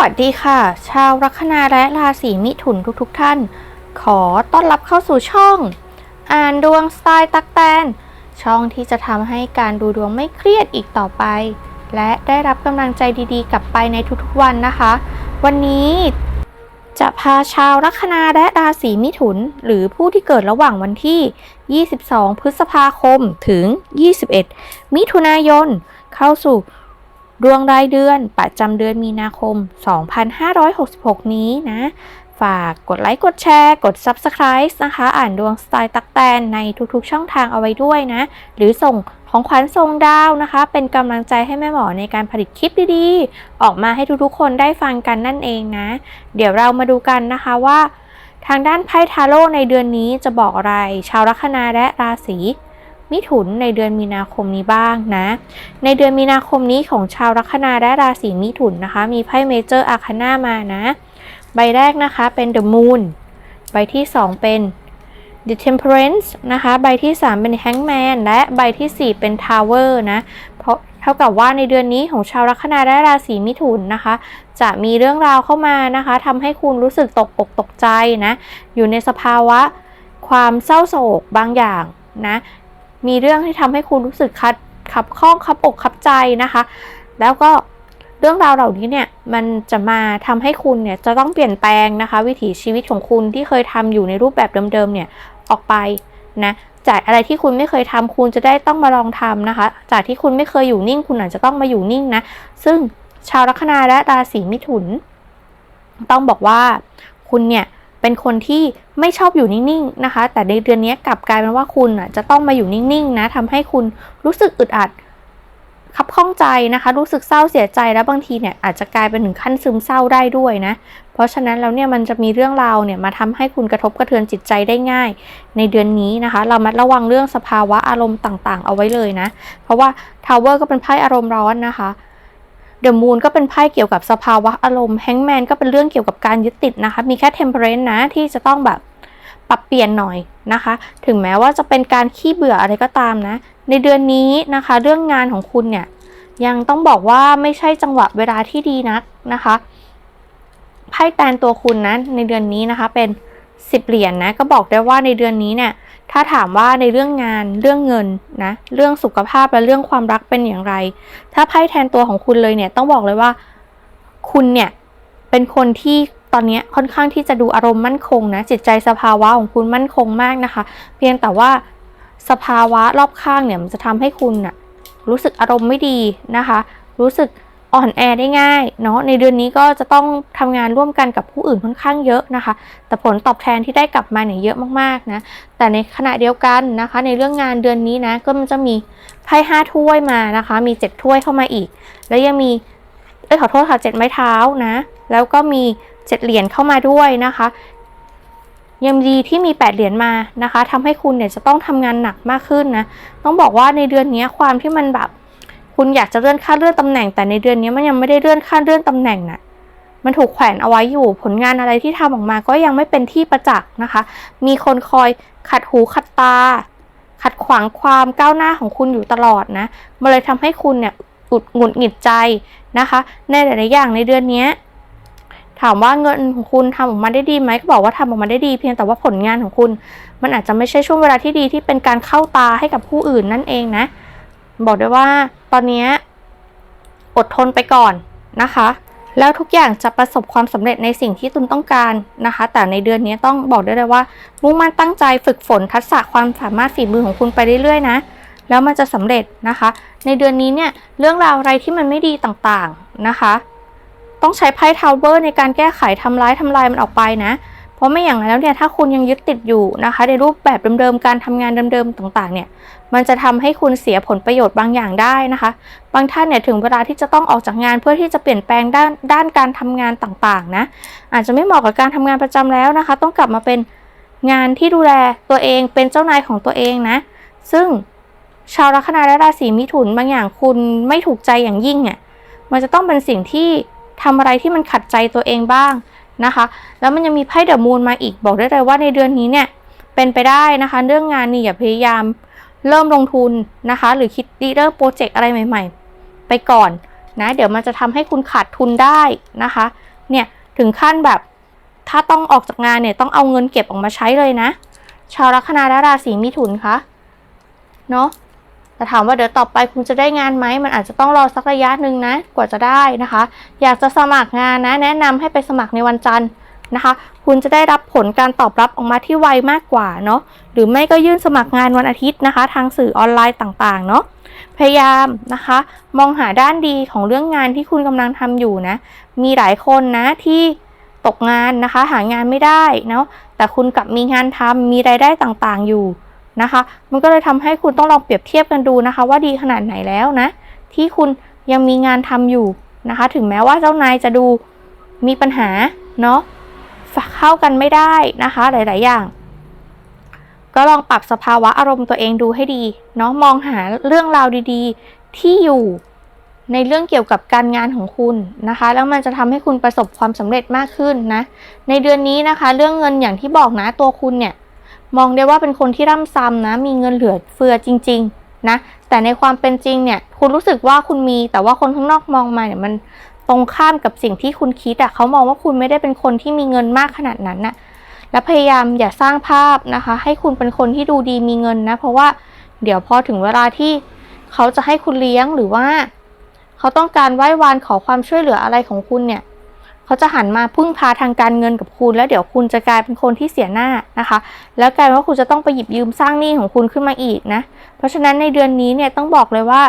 วัสดีค่ะ ชาวลัคนาและราศีมิถุนทุกๆทท่าน ขอต้อนรับเข้าสู่ช่อง อ่านดวงสไตล์ตักแตน ช่องที่จะทำให้การดูดวงไม่เครียดอีกต่อไป และได้รับกำลังใจดีๆ กลับไปในทุกๆวันนะคะ วันนี้จะพาชาวลัคนาและราศีมิถุน หรือผู้ที่เกิดระหว่างวันที่ 22 พฤษภาคมถึง 21 มิถุนายน เข้าสู่ ดวงรายเดือนประจำเดือนมีนาคม 2566 นี้นะ ฝากกดไลค์กดแชร์ กด Subscribe นะคะ อ่านดวงสไตล์ตักแตนในทุกๆช่องทางเอาไว้ด้วยนะ หรือส่งของขวัญส่งดาวนะคะ เป็นกำลังใจให้แม่หมอในการผลิตคลิปดีๆ ออกมาให้ทุกๆ คนได้ฟังกันนั่นเองนะ เดี๋ยวเรามาดูกันนะคะว่า ทางด้านไพ่ทาโร่ในเดือนนี้จะบอกอะไร ชาวลัคนาและราศี มิถุนในเดือนมีนาคมนี้บ้างนะ ในเดือนมีนาคมนี้ของชาวลัคนาและราศีมิถุนนะคะ มีไพ่เมเจอร์อาคาน่ามานะ ใบแรกนะคะเป็น The Moon ใบที่ 2 เป็น The Temperance นะคะ ใบที่ 3 เป็น Hangman และใบทีสี่4 เป็น Tower นะ เพราะเท่ากับว่าในเดือนนี้ของชาวลัคนาและราศีมิถุนนะคะ จะมีเรื่องราวเข้ามานะคะทำให้คุณรู้สึกตกอกตกใจนะ อยู่ในสภาวะความเศร้าโศกบางอย่างนะ มีเรื่องที่ทำให้คุณรู้สึกคัดขับข้องขับอกขับใจนะคะ แล้วก็เรื่องราวเหล่านี้เนี่ยมันจะมาทำให้คุณเนี่ยจะต้องเปลี่ยนแปลงนะคะ วิถีชีวิตของคุณที่เคยทำอยู่ในรูปแบบเดิมๆเนี่ยออกไปนะจากอะไรที่คุณไม่เคยทำคุณจะได้ต้องมาลองทำนะคะ จากที่คุณไม่เคยอยู่นิ่ง คุณอาจจะต้องมาอยู่นิ่งนะ ซึ่งชาวลัคนาและราศีมิถุน ต้องบอกว่าคุณเนี่ย เป็นคนที่ไม่ชอบอยู่นิ่งๆนะคะ แต่ในเดือนนี้กลับกลายเป็นว่าคุณอะจะต้องมาอยู่นิ่งๆนะทำให้คุณรู้สึกอึดอัดขับข้องใจนะคะ รู้สึกเศร้าเสียใจแล้วบางทีเนี่ยอาจจะกลายเป็นถึงขั้นซึมเศร้าได้ด้วยนะ เพราะฉะนั้นแล้วเนี่ยมันจะมีเรื่องราวเนี่ยมาทำให้คุณกระทบกระเทือนจิตใจได้ง่าย ในเดือนนี้นะคะ เรามัดระวังเรื่องสภาวะอารมณ์ต่างๆ เอาไว้เลยนะ เพราะว่าทาวเวอร์ก็เป็นไพ่อารมณ์ร้อนนะคะ เดอะมูนก็เป็นไพ่เกี่ยวกับสภาวะอารมณ์แฮงแมนก็เป็นเรื่องเกี่ยวกับการยึดติดนะคะ มีแค่เทมเพลนนะที่จะต้องแบบปรับเปลี่ยนหน่อยนะคะ ถึงแม้ว่าจะเป็นการขี้เบื่ออะไรก็ตามนะ ในเดือนนี้นะคะ เรื่องงานของคุณเนี่ยยังต้องบอกว่าไม่ใช่จังหวะเวลาที่ดีนักนะคะไพ่แตนตัวคุณนะในเดือนนี้นะคะเป็น สิบเหรียญนนะก็บอกได้ว่าในเดือนนี้เนี่ยถ้าถามว่าในเรื่องงานเรื่องเงินนะเรื่องสุขภาพและเรื่องความรักเป็นอย่างไร ถ้าไพ่แทนตัวของคุณเลยเนี่ยต้องบอกเลยว่า คุณเนี่ยเป็นคนที่ตอนนี้ค่อนข้างที่จะดูอารมณ์มั่นคงนะจิตใจสภาวะของคุณมั่นคงมากนะคะ เพียงแต่ว่าสภาวะรอบข้างเนี่ยมันจะทำให้คุณน่ะรู้สึกอารมณ์ไม่ดีนะคะ รู้สึก อ่อนแอได้ง่ายเนาะในเดือนนี้ก็จะต้องทำงานร่วมกันกับผู้อื่นค่อนข้างเยอะนะคะ แต่ผลตอบแทนที่ได้กลับมาเนี่ยเยอะมากๆนะแต่ในขณะเดียวกันนะคะ ในเรื่องงานเดือนนี้นะก็มันจะมีไพ่ห้าถ้วยมานะคะ มีเจ็ดถ้วยเข้ามาอีก แล้วยังมีเอ้ยขอโทษค่ะเจ็ดไม้เท้านะ แล้วก็มีเจ็ดเหรียญเข้ามาด้วยนะคะยังดีที่มีแปดเหรียญมานะคะทำให้คุณเนี่ยจะต้องทำงานหนักมากขึ้นนะ ต้องบอกว่าในเดือนนี้ความที่มันแบบ คุณอยากจะเลื่อนขั้นเลื่อนตำแหน่งแต่ในเดือนนี้มันยังไม่ได้เลื่อนขั้นเลื่อนตำแหน่งน่ะมันถูกแขวนเอาไว้อยู่ผลงานอะไรที่ทำออกมาก็ยังไม่เป็นที่ประจักษ์นะคะ มีคนคอยขัดหูขัดตา ขัดขวางความก้าวหน้าของคุณอยู่ตลอดนะมันเลยทำให้คุณเนี่ยอุดหงุดหงิดใจนะคะ ในหลายๆอย่างในเดือนนี้ถามว่าเงินของคุณทำออกมาได้ดีไหมก็บอกว่าทำออกมาได้ดีเพียงแต่ว่าผลงานของคุณ มันอาจจะไม่ใช่ช่วงเวลาที่ดีที่เป็นการเข้าตาให้กับผู้อื่นนั่นเองนะ บอกได้ว่า ตอนนี้อดทนไปก่อนนะคะ แล้วทุกอย่างจะประสบความสำเร็จในสิ่งที่ตุนต้องการนะคะ แต่ในเดือนนี้ต้องบอกได้เลยว่า มุ่งมั่นตั้งใจฝึกฝนทักษะความสามารถฝีมือของคุณไปเรื่อยๆนะแล้วมันจะสำเร็จนะคะ ในเดือนนี้เนี่ยเรื่องราวอะไรที่มันไม่ดีต่างๆนะคะ ต้องใช้ไพ่ทาวเวอร์ในการแก้ไขทำร้ายทำลายมันออกไปนะ เพราะไม่อย่างนั้นแล้วเนี่ยถ้าคุณยังยึดติดอยู่นะคะ ในรูปแบบเดิมๆการทำงานเดิมๆต่างๆเนี่ยมันจะทำให้คุณเสียผลประโยชน์บางอย่างได้นะคะ บางท่านเนี่ยถึงเวลาที่จะต้องออกจากงานเพื่อที่จะเปลี่ยนแปลงด้านด้านการทำงานต่างๆนะอาจจะไม่เหมาะกับการทำงานประจำแล้วนะคะ ต้องกลับมาเป็นงานที่ดูแลตัวเองเป็นเจ้านายของตัวเองนะ ซึ่งชาวลัคนาและราศีมิถุนบางอย่างคุณไม่ถูกใจอย่างยิ่งเนี่ยมันจะต้องเป็นสิ่งที่ทำอะไรที่มันขัดใจตัวเองบ้าง นะคะ แล้วมันยังมีไพ่เดอะมูนมาอีกบอกได้เลยว่าในเดือนนี้เนี่ยเป็นไปได้นะคะ เรื่องงานนี่อย่าพยายามเริ่มลงทุนนะคะ หรือคิดดีเริ่มโปรเจกต์อะไรใหม่ ๆ ไปก่อนนะเดี๋ยวมันจะทำให้คุณขาดทุนได้นะคะเนี่ยถึงขั้นแบบถ้าต้องออกจากงานเนี่ยต้องเอาเงินเก็บออกมาใช้เลยนะ ชาวลัคนาและราศีมิถุนคะเนาะ แต่ถามว่าเดี๋ยวต่อไปคุณจะได้งานไหมมันอาจจะต้องรอสักระยะหนึ่งนะกว่าจะได้นะคะ อยากจะสมัครงานนะ แนะนำให้ไปสมัครในวันจันทร์นะคะ คุณจะได้รับผลการตอบรับออกมาที่ไวมากกว่าเนาะหรือไม่ก็ยื่นสมัครงานวันอาทิตย์นะคะ ทางสื่อออนไลน์ต่างๆเนาะพยายามนะคะ มองหาด้านดีของเรื่องงานที่คุณกำลังทำอยู่นะ มีหลายคนนะที่ตกงานนะคะ หางานไม่ได้เนาะแต่คุณกลับมีงานทำมีรายได้ต่างๆอยู่ นะคะ มันก็เลยทำให้คุณต้องลองเปรียบเทียบกันดูนะคะ ว่าดีขนาดไหนแล้วนะ ที่คุณยังมีงานทำอยู่นะคะ ถึงแม้ว่าเจ้านายจะดูมีปัญหาเนาะเข้ากันไม่ได้นะคะ หลาย ๆ อย่าง ก็ลองปรับสภาวะอารมณ์ตัวเองดูให้ดีเนาะมองหาเรื่องราวดีๆ ที่อยู่ในเรื่องเกี่ยวกับการงานของคุณนะคะ แล้วมันจะทำให้คุณประสบความสำเร็จมากขึ้นนะ ในเดือนนี้นะคะ เรื่องเงินอย่างที่บอกนะตัวคุณเนี่ย มองได้ว่าเป็นคนที่ร่ำซ้ำนะ มีเงินเหลือเฟือจริง ๆ นะ แต่ในความเป็นจริงเนี่ย คุณรู้สึกว่าคุณมี แต่ว่าคนข้างนอกมองมาเนี่ยมันตรงข้ามกับสิ่งที่คุณคิดอะเขามองว่าคุณไม่ได้เป็นคนที่มีเงินมากขนาดนั้นน่ะ และพยายามอย่าสร้างภาพนะคะ ให้คุณเป็นคนที่ดูดีมีเงินนะ เพราะว่าเดี๋ยวพอถึงเวลาที่เขาจะให้คุณเลี้ยงหรือว่า เขาต้องการไหว้วานขอความช่วยเหลืออะไรของคุณเนี่ย เขาจะหันมาพึ่งพาทางการเงินกับคุณ แล้วเดี๋ยวคุณจะกลายเป็นคนที่เสียหน้านะคะ แล้วกลายเป็นว่าคุณจะต้องไปหยิบยืมสร้างหนี้ของคุณขึ้นมาอีกนะ เพราะฉะนั้นในเดือนนี้เนี่ยต้องบอกเลยว่า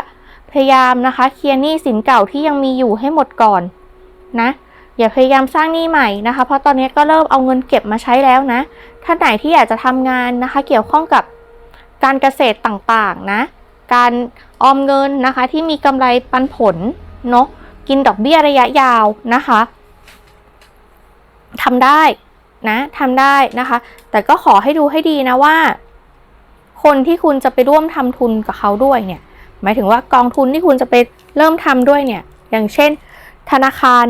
พยายามนะคะเคลียร์หนี้สินเก่าที่ยังมีอยู่ให้หมดก่อนนะอย่าพยายามสร้างหนี้ใหม่นะคะ เพราะตอนนี้ก็เริ่มเอาเงินเก็บมาใช้แล้วนะ ท่านไหนที่อยากจะทำงานนะคะ เกี่ยวข้องกับการเกษตรต่างๆนะ การออมเงินนะคะที่มีกำไรปันผลเนาะกินดอกเบี้ยระยะยาวนะคะ ทำได้นะทำได้นะคะ แต่ก็ขอให้ดูให้ดีนะว่า คนที่คุณจะไปร่วมทำทุนกับเขาด้วยเนี่ย หมายถึงว่ากองทุนที่คุณจะไปเริ่มทำด้วยเนี่ย อย่างเช่น ธนาคาร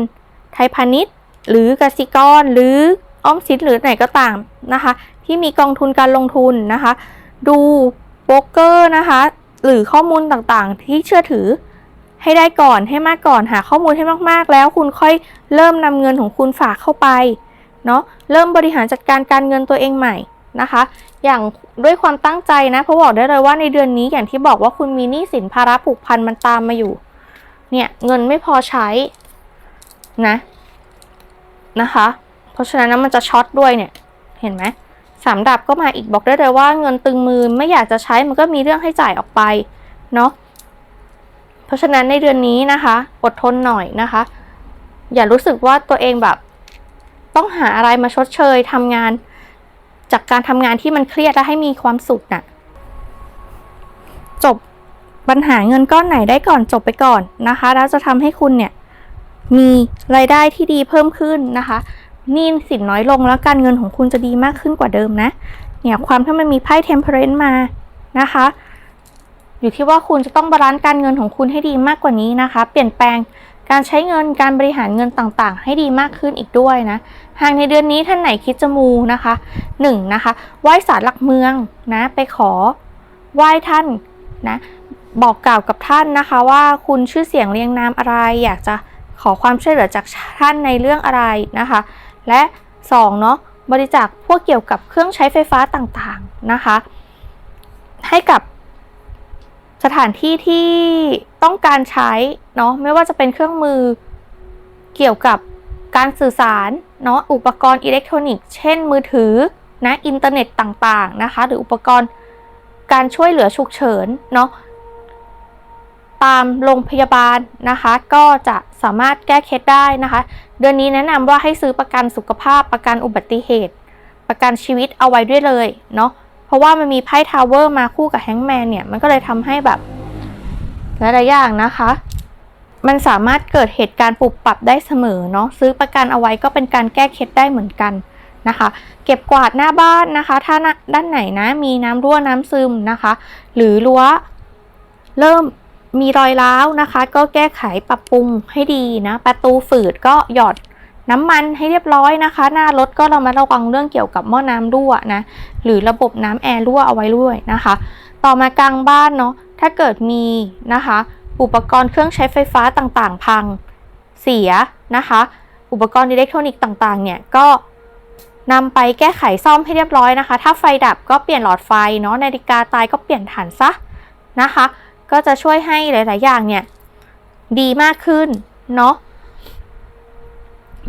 ไทยพาณิชย์ หรือกสิกรหรืออ้อมสินหรือไหนก็ตามนะคะ ที่มีกองทุนการลงทุนนะคะ ดูโบรกเกอร์นะคะ หรือข้อมูลต่างๆ ที่เชื่อถือ ให้ได้ก่อนให้มากก่อนหาข้อมูลให้มากๆ แล้วคุณค่อยเริ่มนำเงินของคุณฝากเข้าไปเนาะเริ่มบริหารจัดการการเงินตัวเองใหม่นะคะ อย่างด้วยความตั้งใจนะเพราะบอกได้เลยว่าในเดือนนี้อย่างที่บอกว่าคุณมีหนี้สินภาระผูกพันมันตามมาอยู่ เนี่ยเงินไม่พอใช้นะนะคะ เพราะฉะนั้นมันจะช็อตด้วยเนี่ยเห็นไหมสามดับก็มาอีกบอกได้เลยว่าเงินตึงมือไม่อยากจะใช้มันก็มีเรื่องให้จ่ายออกไปเนาะ เพราะฉะนั้นในเดือนนี้นะคะ อดทนหน่อยนะคะ อย่ารู้สึกว่าตัวเองแบบต้องหาอะไรมาชดเชยทำงาน จากการทำงานที่มันเครียดและให้มีความสุขน่ะ จบปัญหาเงินก้อนไหนได้ก่อนจบไปก่อนนะคะ แล้วจะทำให้คุณเนี่ยมีรายได้ที่ดีเพิ่มขึ้นนะคะหนี้สินน้อยลงแล้วการเงินของคุณจะดีมากขึ้นกว่าเดิมนะ เนี่ยความที่มันมีไพ่เทมเพลนมานะคะ อยู่ที่ว่าคุณจะต้องบาลานซ์การเงินของคุณให้ดีมากกว่านี้นะคะ เปลี่ยนแปลงการใช้เงินการบริหารเงินต่างๆ ให้ดีมากขึ้นอีกด้วยนะ หากในเดือนนี้ท่านไหนคิดจะมูนะคะหนึ่งนะคะไหว้ศาลหลักเมืองนะไปขอไหว้ท่านนะบอกกล่าวกับท่านนะคะ ว่าคุณชื่อเสียงเรียงนามอะไร อยากจะขอความช่วยเหลือจากท่านในเรื่องอะไรนะคะ และ2เนาะบริจาคพวกเกี่ยวกับเครื่องใช้ไฟฟ้าต่างๆนะคะ ให้กับ สถานที่ที่ต้องการใช้เนาะไม่ว่าจะเป็นเครื่องมือเกี่ยวกับการสื่อสารเนาะอุปกรณ์อิเล็กทรอนิกส์เช่นมือถือนะอินเทอร์เน็ตต่างๆนะคะหรืออุปกรณ์การช่วยเหลือฉุกเฉินเนาะตามโรงพยาบาลนะคะ ก็จะสามารถแก้เคล็ดได้นะคะ เดือนนี้แนะนำว่าให้ซื้อประกันสุขภาพประกันอุบัติเหตุ ประกันชีวิตเอาไว้ด้วยเลยเนาะ ราะว่ามันมีไพ่ทาวเวอร์มาคู่กับแฮงแมนเนี่ยมันก็เลยทำให้แบบหลายๆอย่างนะคะ มันสามารถเกิดเหตุการณ์ปรับปรับได้เสมอเนาะซื้อประกันเอาไว้ก็เป็นการแก้เคล็ดได้เหมือนกันนะคะ เก็บกวาดหน้าบ้านนะคะ ถ้าด้านไหนนะมีน้ำรั่วน้ำซึมนะคะ หรือรั้วเริ่มมีรอยร้าวนะคะ ก็แก้ไขปรับปรุงให้ดีนะ ประตูฝืดก็หยอด น้ำมันให้เรียบร้อยนะคะ หน้ารถก็เรามาระวังเรื่องเกี่ยวกับหม้อน้ำรั่วนะหรือระบบน้ำแอร์รั่วเอาไว้ด้วยนะคะ ต่อมากลางบ้านเนาะถ้าเกิดมีนะคะ อุปกรณ์เครื่องใช้ไฟฟ้าต่างๆ พังเสียนะคะ อุปกรณ์อิเล็กทรอนิกส์ต่างๆ เนี่ยก็นำไปแก้ไขซ่อมให้เรียบร้อยนะคะ ถ้าไฟดับก็เปลี่ยนหลอดไฟเนาะนาฬิกาตายก็เปลี่ยนฐานซะนะคะ ก็จะช่วยให้หลาย ๆ อย่างเนี่ยดีมากขึ้นเนาะ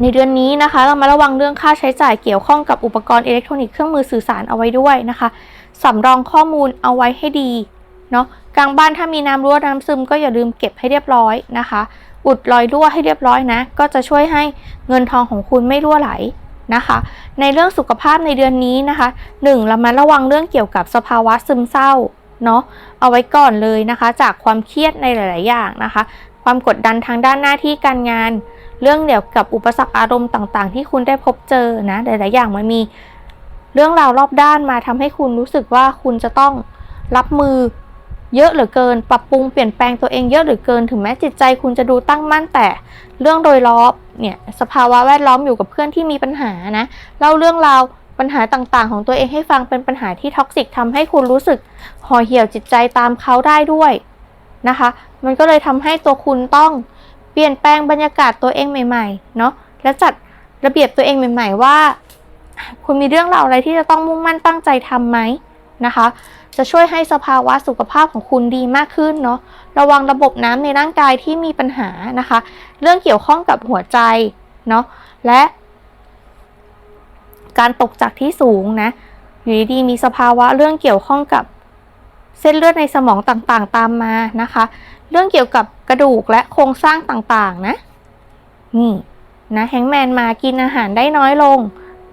ในเดือนนี้นะคะ เรามาระวังเรื่องค่าใช้จ่ายเกี่ยวข้องกับอุปกรณ์อิเล็กทรอนิกส์เครื่องมือสื่อสารเอาไว้ด้วยนะคะสำรองข้อมูลเอาไว้ให้ดีเนาะกลางบ้านถ้ามีน้ำรั่วน้ำซึมก็อย่าลืมเก็บให้เรียบร้อยนะคะอุดรอยรั่วให้เรียบร้อยนะ ก็จะช่วยให้เงินทองของคุณไม่รั่วไหลนะคะ ในเรื่องสุขภาพในเดือนนี้นะคะหนึ่งเรามาระวังเรื่องเกี่ยวกับสภาวะซึมเศร้าเนาะเอาไว้ก่อนเลยนะคะ จากความเครียดในหลาย ๆ อย่างนะคะ ความกดดันทางด้านหน้าที่การงาน เรื่องเกี่ยวกับอุปสรรคอารมณ์ต่างๆ ที่คุณได้พบเจอนะหลายๆอย่างมันมีเรื่องราวรอบด้านมาทำให้คุณรู้สึกว่าคุณจะต้องรับมือเยอะเหลือเกิน ปรับปรุงเปลี่ยนแปลงตัวเองเยอะเหลือเกิน ถึงแม้จิตใจคุณจะดูตั้งมั่นแต่เรื่องโดยรอบเนี่ยสภาวะแวดล้อมอยู่กับเพื่อนที่มีปัญหานะเล่าเรื่องราวปัญหาต่างๆ ของตัวเองให้ฟังเป็นปัญหาที่ท็อกซิกทำให้คุณรู้สึกห่อเหี่ยวจิตใจตามเขาได้ด้วยนะคะ มันก็เลยทำให้ตัวคุณต้อง เปลี่ยนแปลงบรรยากาศตัวเองใหม่ๆเนาะและจัดระเบียบตัวเองใหม่ ๆ ว่า คุณมีเรื่องราวอะไรที่จะต้องมุ่งมั่นตั้งใจทำไหมนะคะ จะช่วยให้สภาวะสุขภาพของคุณดีมากขึ้นเนาะระวังระบบน้ำในร่างกายที่มีปัญหานะคะ เรื่องเกี่ยวข้องกับหัวใจเนาะและการตกจากที่สูงนะอยู่ดีๆมีสภาวะเรื่องเกี่ยวข้องกับเส้นเลือดในสมองต่างๆ ตามมานะคะ เรื่องเกี่ยวกับกระดูกและโครงสร้างต่างๆ นะ นี่นะแฮงแมนมากินอาหารได้น้อยลง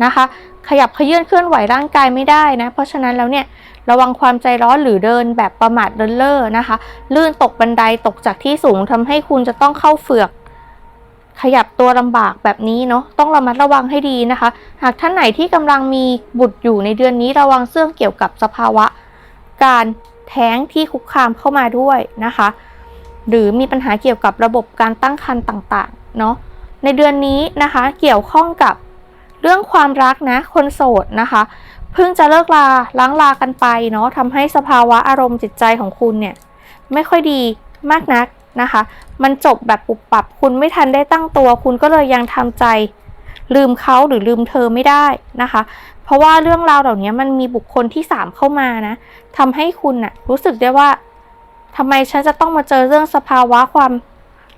นะคะ ขยับขยื่นเคลื่อนไหวร่างกายไม่ได้นะ เพราะฉะนั้นแล้วเนี่ยระวังความใจร้อนหรือเดินแบบประมาทเดินเล่อนะคะ ลื่นตกบันไดตกจากที่สูงทำให้คุณจะต้องเข้าเฟือก ขยับตัวลำบากแบบนี้เนาะต้องระมัดระวังให้ดีนะคะ หากท่านไหนที่กำลังมีบุตรอยู่ในเดือนนี้ระวังเสื่องเกี่ยวกับสภาวะ การแท้งที่คุกคามเข้ามาด้วยนะคะ หรือมีปัญหาเกี่ยวกับระบบการตั้งครรภ์ต่างๆ เนาะ ในเดือนนี้นะคะเกี่ยวข้องกับเรื่องความรักนะ คนโสดนะคะ เพิ่งจะเลิกลาล้างลากันไปเนาะทำให้สภาวะอารมณ์จิตใจของคุณเนี่ยไม่ค่อยดีมากนักนะคะ มันจบแบบปุบปับ คุณไม่ทันได้ตั้งตัว คุณก็เลยยังทำใจลืมเขาหรือลืมเธอไม่ได้นะคะ เพราะว่าเรื่องราวเหล่านี้มันมีบุคคลที่สามเข้ามานะทำให้คุณน่ะรู้สึกได้ว่า ทำไมฉันจะต้องมาเจอเรื่องสภาวะความ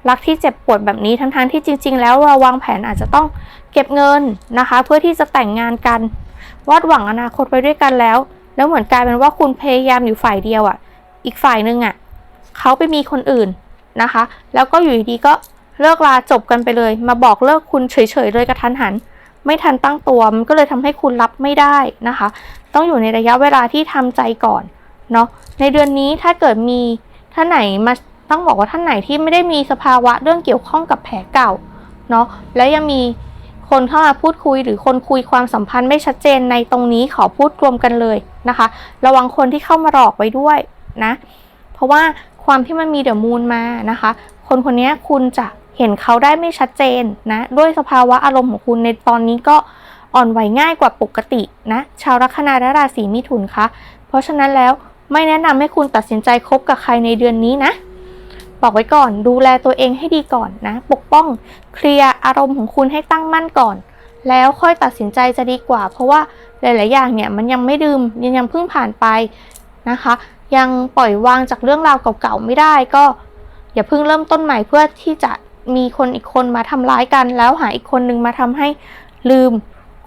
รักที่เจ็บปวดแบบนี้ทั้งๆที่จริง ๆ แล้วเราวางแผนอาจจะต้องเก็บเงินนะคะ เพื่อที่จะแต่งงานกันวาดหวังอนาคตไปด้วยกันแล้ว แล้วเหมือนกลายเป็นว่าคุณพยายามอยู่ฝ่ายเดียวอะ่ะ อีกฝ่ายหนึ่งอะ่ะเขาไปมีคนอื่นนะคะ แล้วก็อยู่ดีๆก็เลิกลาจบกันไปเลย มาบอกเลิกคุณเฉยๆเลยกระทันหัน ไม่ทันตั้งตัวมันก็เลยทำให้คุณรับไม่ได้นะคะ ต้องอยู่ในระยะเวลาที่ทำใจก่อน เนาะในเดือนนี้ถ้าเกิดมีท่านไหนมาต้องบอกว่าท่านไหนที่ไม่ได้มีสภาวะเรื่องเกี่ยวข้องกับแผลเก่าเนาะแล้วยังมีคนเข้ามาพูดคุยหรือคนคุยความสัมพันธ์ไม่ชัดเจนในตรงนี้ขอพูดรวมกันเลยนะคะ ระวังคนที่เข้ามาหลอกไว้ด้วยนะเพราะว่าความที่มันมีเดอะมูนมานะคะ คนคนนี้คุณจะเห็นเขาได้ไม่ชัดเจนนะด้วยสภาวะอารมณ์ของคุณในตอนนี้ก็อ่อนไหวง่ายกว่าปกตินะชาวลัคนาและราศีมิถุนคะเพราะฉะนั้นแล้ว ไม่แนะนำให้คุณตัดสินใจคบกับใครในเดือนนี้นะ บอกไว้ก่อนดูแลตัวเองให้ดีก่อนนะ ปกป้องเคลียร์อารมณ์ของคุณให้ตั้งมั่นก่อน แล้วค่อยตัดสินใจจะดีกว่า เพราะว่าหลาย ๆ อย่างเนี่ยมันยังไม่ดื่มยังยังเพิ่งผ่านไปนะคะ ยังปล่อยวางจากเรื่องราวเก่า ๆ ไม่ได้ก็ อย่าเพิ่งเริ่มต้นใหม่เพื่อที่จะมีคนอีกคนมาทำร้ายกัน แล้วหาอีกคนนึงมาทำให้ลืม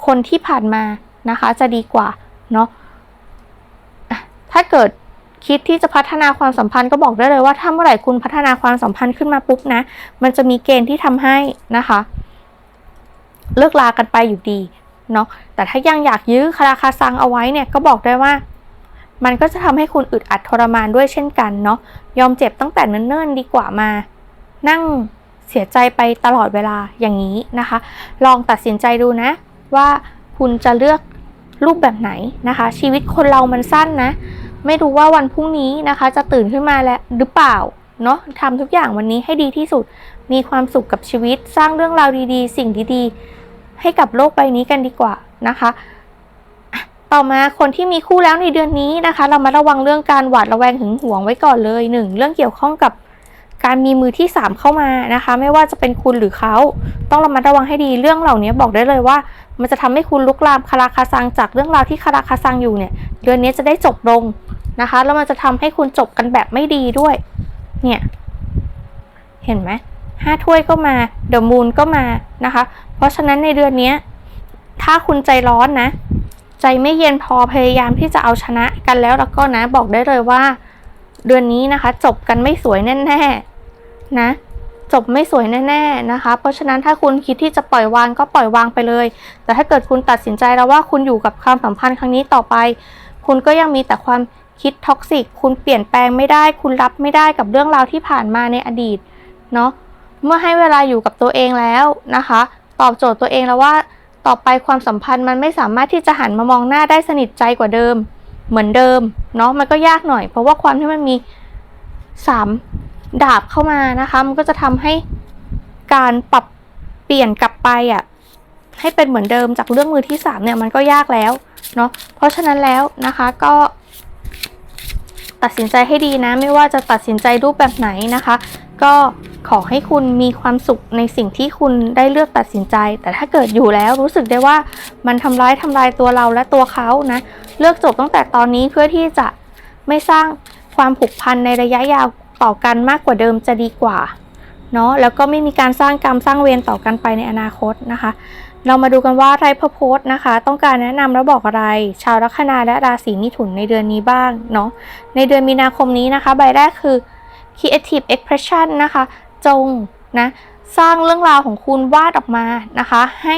คนที่ผ่านมานะคะ จะดีกว่าเนาะอะ ถ้าเกิดคิดที่จะพัฒนาความสัมพันธ์ก็บอกได้เลยว่าถ้าเมื่อไหร่คุณพัฒนาความสัมพันธ์ขึ้นมาปุ๊บนะ มันจะมีเกณฑ์ที่ทำให้นะคะ เลิกลากันไปอยู่ดีเนาะแต่ถ้ายังอยากยื้อคาราคาซังเอาไว้เนี่ยก็บอกได้ว่า มันก็จะทำให้คุณอึดอัดทรมานด้วยเช่นกันเนาะยอมเจ็บตั้งแต่เนิ่นๆดีกว่ามา นั่งเสียใจไปตลอดเวลาอย่างนี้นะคะ ลองตัดสินใจดูนะ ว่าคุณจะเลือกรูปแบบไหนนะคะ ชีวิตคนเรามันสั้นนะ ไม่รู้ว่าวันพรุ่งนี้นะคะ จะตื่นขึ้นมาแล้วหรือเปล่าเนาะทำทุกอย่างวันนี้ให้ดีที่สุด มีความสุขกับชีวิต สร้างเรื่องราวดีๆ สิ่งดีๆ ให้กับโลกใบนี้กันดีกว่านะคะ ต่อมาคนที่มีคู่แล้วในเดือนนี้นะคะ เรามาระวังเรื่องการหวาดระแวงหึงหวงไว้ก่อนเลยหนึ่งเรื่องเกี่ยวข้องกับการมีมือที่สามเข้ามานะคะ ไม่ว่าจะเป็นคุณหรือเขา ต้องระมัดระวังให้ดีเรื่องเหล่านี้บอกได้เลยว่า มันจะทำให้คุณลุกลามคาราคาซังจากเรื่องราวที่คาราคาซังอยู่เนี่ย เดือนนี้จะได้จบลงนะคะ แล้วมันจะทำให้คุณจบกันแบบไม่ดีด้วย เนี่ย เห็นไหมห้าถ้วยก็มาเดอะมูนก็มานะคะ เพราะฉะนั้นในเดือนนี้ถ้าคุณใจร้อนนะ ใจไม่เย็นพอพยายามที่จะเอาชนะกันแล้วแล้วก็นะบอกได้เลยว่า เดือนนี้นะคะ จบกันไม่สวยแน่ๆนะ จบไม่สวยแน่ ๆนะคะ เพราะฉะนั้นถ้าคุณคิดที่จะปล่อยวางก็ปล่อยวางไปเลย แต่ถ้าเกิดคุณตัดสินใจแล้วว่าคุณอยู่กับความสัมพันธ์ครั้งนี้ต่อไป คุณก็ยังมีแต่ความคิดท็อกซิกคุณเปลี่ยนแปลงไม่ได้ คุณรับไม่ได้กับเรื่องราวที่ผ่านมาในอดีตเนาะเมื่อให้เวลาอยู่กับตัวเองแล้วนะคะ ตอบโจทย์ตัวเองแล้วว่า ต่อไปความสัมพันธ์มันไม่สามารถที่จะหันมามองหน้าได้สนิทใจกว่าเดิม เหมือนเดิมเนาะมันก็ยากหน่อย เพราะว่าความที่มันมีสาม ดาบเข้ามานะคะ มันก็จะทำให้การปรับเปลี่ยนกลับไปอะให้เป็นเหมือนเดิมจากเรื่องมือที่สามเนี่ยมันก็ยากแล้วเนาะเพราะฉะนั้นแล้วนะคะก็ ตัดสินใจให้ดีนะ ไม่ว่าจะตัดสินใจรูปแบบไหนนะคะ ก็ขอให้คุณมีความสุขในสิ่งที่คุณได้เลือกตัดสินใจ แต่ถ้าเกิดอยู่แล้วรู้สึกได้ว่ามันทำร้ายทำลายตัวเราและตัวเขานะเลือกจบตั้งแต่ตอนนี้เพื่อที่จะไม่สร้างความผูกพันในระยะยาว ต่อกันมากกว่าเดิมจะดีกว่าเนาะแล้วก็ไม่มีการสร้างกรรมสร้างเวรต่อกันไปในอนาคตนะคะ เรามาดูกันว่าไรพระโพสต์นะคะ ต้องการแนะนำและบอกอะไร ชาวลัคนาและราศีมิถุนในเดือนนี้บ้างเนาะในเดือนมีนาคมนี้นะคะ ใบแรกคือ creative expression นะคะ จงนะสร้างเรื่องราวของคุณวาดออกมานะคะ ให้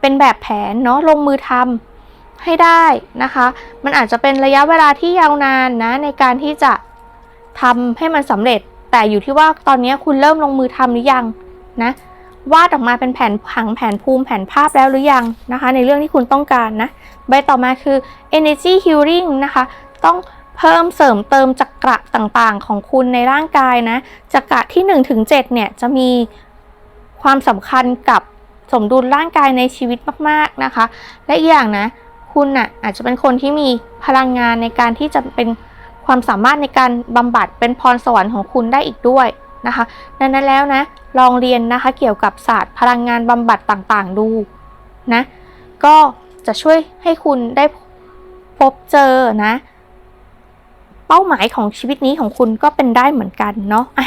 เป็นแบบแผนเนาะลงมือทำให้ได้นะคะ มันอาจจะเป็นระยะเวลาที่ยาวนานนะในการที่จะ ทำให้มันสำเร็จ แต่อยู่ที่ว่าตอนนี้คุณเริ่มลงมือทำหรือยังนะวาดออกมาเป็นแผนผังแผนภูมิแผนภาพแล้วหรือยังนะคะ ในเรื่องที่คุณต้องการนะใบต่อมาคือ energy healing นะคะ ต้องเพิ่มเสริมเติมจักระต่างๆ ของคุณในร่างกายนะจักระที่1ถึง7เนี่ยจะมีความสำคัญกับสมดุลร่างกายในชีวิตมากๆนะคะ และอีกอย่างนะ คุณน่ะอาจจะเป็นคนที่มีพลังงานในการที่จะเป็น ความสามารถในการบำบัดเป็นพรสวรรค์ของคุณได้อีกด้วยนะคะดังนั้นแล้วนะลองเรียนนะคะเกี่ยวกับศาสตร์พลังงานบำบัดต่างๆดูนะก็จะช่วยให้คุณได้พบเจอนะเป้าหมายของชีวิตนี้ของคุณก็เป็นได้เหมือนกันเนาะอะ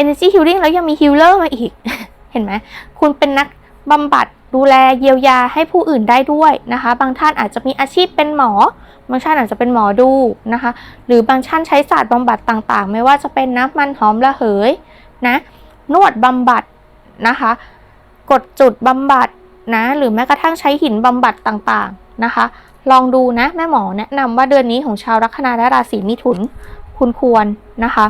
energy healing แล้วยังมี healer มาอีก เห็นไหมคุณเป็นนักบำบัดดูแลเยียวยาให้ผู้อื่นได้ด้วยนะคะ บางท่านอาจจะมีอาชีพเป็นหมอ บางท่านอาจจะเป็นหมอดูนะคะ หรือบางท่านใช้ศาสตร์บำบัดต่างๆ ไม่ว่าจะเป็นน้ำมันหอมระเหยนะนวดบำบัดนะคะ กดจุดบำบัดนะหรือแม้กระทั่งใช้หินบำบัดต่างๆนะคะ ลองดูนะแม่หมอแนะนำว่าเดือนนี้ของชาวลัคนาและราศีมิถุนคุณควรนะคะ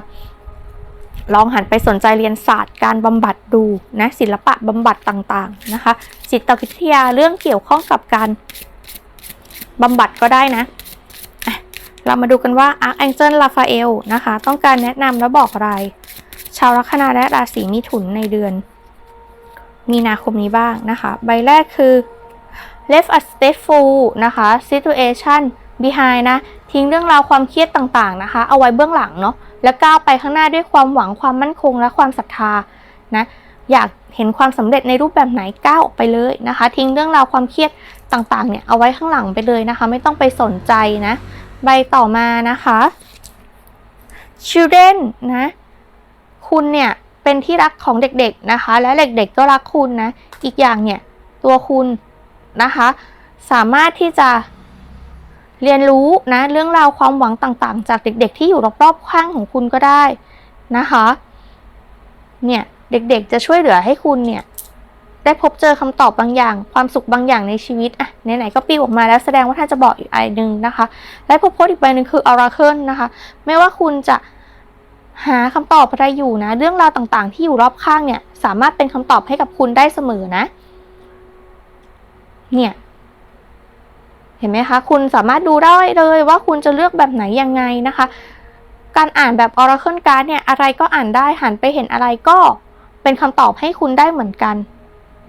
ลองหันไปสนใจเรียนศาสตร์การบำบัดดูนะศิลปะบำบัดต่างๆนะคะจิตวิทยาเรื่องเกี่ยวข้องกับการบำบัดก็ได้นะ เรามาดูกันว่า Archangel Raphael นะคะ ต้องการแนะนำและบอกอะไร ชาวลัคนาและราศีมิถุนในเดือน มีนาคมนี้บ้างนะคะ ใบแรกคือ left a stateful นะคะ situation behind นะ ทิ้งเรื่องราวความเครียดต่างๆนะคะ เอาไว้เบื้องหลังเนาะ แล้วก้าวไปข้างหน้าด้วยความหวังความมั่นคงและความศรัทธา นะ อยากเห็นความสำเร็จในรูปแบบไหนก้าวออกไปเลยนะคะ ทิ้งเรื่องราวความเครียดต่างๆเนี่ยเอาไว้ข้างหลังไปเลยนะคะ ไม่ต้องไปสนใจนะ ใบต่อมานะคะ children นะ คุณเนี่ยเป็นที่รักของเด็กๆนะคะ และเด็กๆก็รักคุณนะ อีกอย่างเนี่ยตัวคุณนะคะ สามารถที่จะเรียนรู้นะเรื่องราวความหวังต่างๆ จากเด็ก ๆ ที่อยู่รอบๆข้างของคุณก็ได้นะคะ เนี่ยเด็กๆจะช่วยเหลือให้คุณเนี่ย ได้พบเจอคำตอบบางอย่าง ความสุขบางอย่างในชีวิตอะไหนๆก็ปีออกมาแล้วแสดงว่าท่านจะบอกอีกไอหนึ่งนะคะและพบโพสอีกใบหนึ่งคือ Oracle นะคะไม่ว่าคุณจะหาคำตอบอะไรอยู่นะ เรื่องราวต่างๆ ที่อยู่รอบข้างเนี่ย สามารถเป็นคำตอบให้กับคุณได้เสมอนะ เนี่ย เห็นไหมคะ คุณสามารถดูได้เลยว่าคุณจะเลือกแบบไหนยังไงนะคะ การอ่านแบบ Oracle Card เนี่ย อะไรก็อ่านได้หันไปเห็นอะไรก็เป็นคำตอบให้คุณได้เหมือนกัน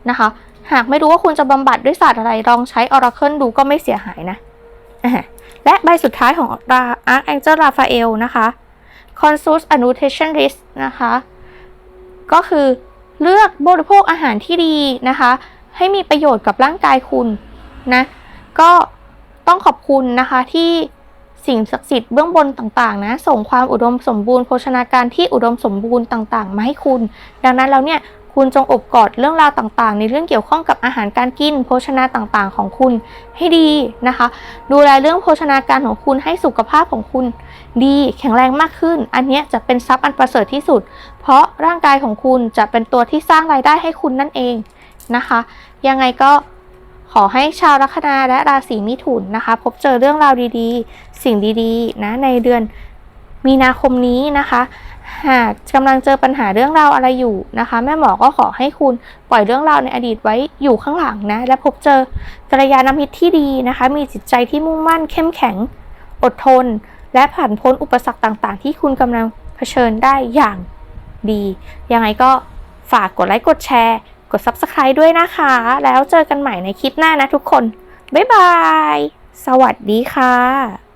นะคะ หากไม่รู้ว่าคุณจะบำบัดด้วยศาสตร์อะไรลองใช้ Oracle ดูก็ไม่เสียหายนะ และใบสุดท้ายของ Archangel Raphael นะคะ consult a nutritionist นะคะ ก็คือเลือกบริโภคอาหารที่ดีนะคะ ให้มีประโยชน์กับร่างกายคุณนะ ก็ต้องขอบคุณนะคะที่สิ่งศักดิ์สิทธิ์เบื้องบนต่างๆนะส่งความอุดมสมบูรณ์โภชนาการที่อุดมสมบูรณ์ต่างๆ มาให้คุณ ดังนั้นแล้วเนี่ย คุณจงอบกอดเรื่องราวต่างๆ ในเรื่องเกี่ยวข้องกับอาหารการกิน โภชนาต่างๆ ของคุณให้ดีนะคะ ดูแลเรื่องโภชนาการของคุณให้สุขภาพของคุณดีแข็งแรงมากขึ้น อันนี้จะเป็นทรัพย์อันประเสริฐที่สุด เพราะร่างกายของคุณจะเป็นตัวที่สร้างรายได้ให้คุณนั่นเองนะคะ ยังไงก็ขอให้ชาวลัคนาและราศีมิถุนนะคะ พบเจอเรื่องราวดีๆ สิ่งดีๆนะในเดือนมีนาคมนี้นะคะ หากกำลังเจอปัญหาเรื่องราวอะไรอยู่นะคะ แม่หมอก็ขอให้คุณปล่อยเรื่องราวในอดีตไว้อยู่ข้างหลังนะ และพบเจอกัลยาณมิตรที่ดีนะคะ มีจิตใจที่มุ่งมั่นเข้มแข็ง อดทน และผ่านพ้นอุปสรรคต่างๆ ที่คุณกำลังเผชิญได้อย่างดี ยังไงก็ฝากกดไลค์กดแชร์ กด Subscribe ด้วยนะคะ แล้วเจอกันใหม่ในคลิปหน้านะทุกคน บ๊ายบาย สวัสดีค่ะ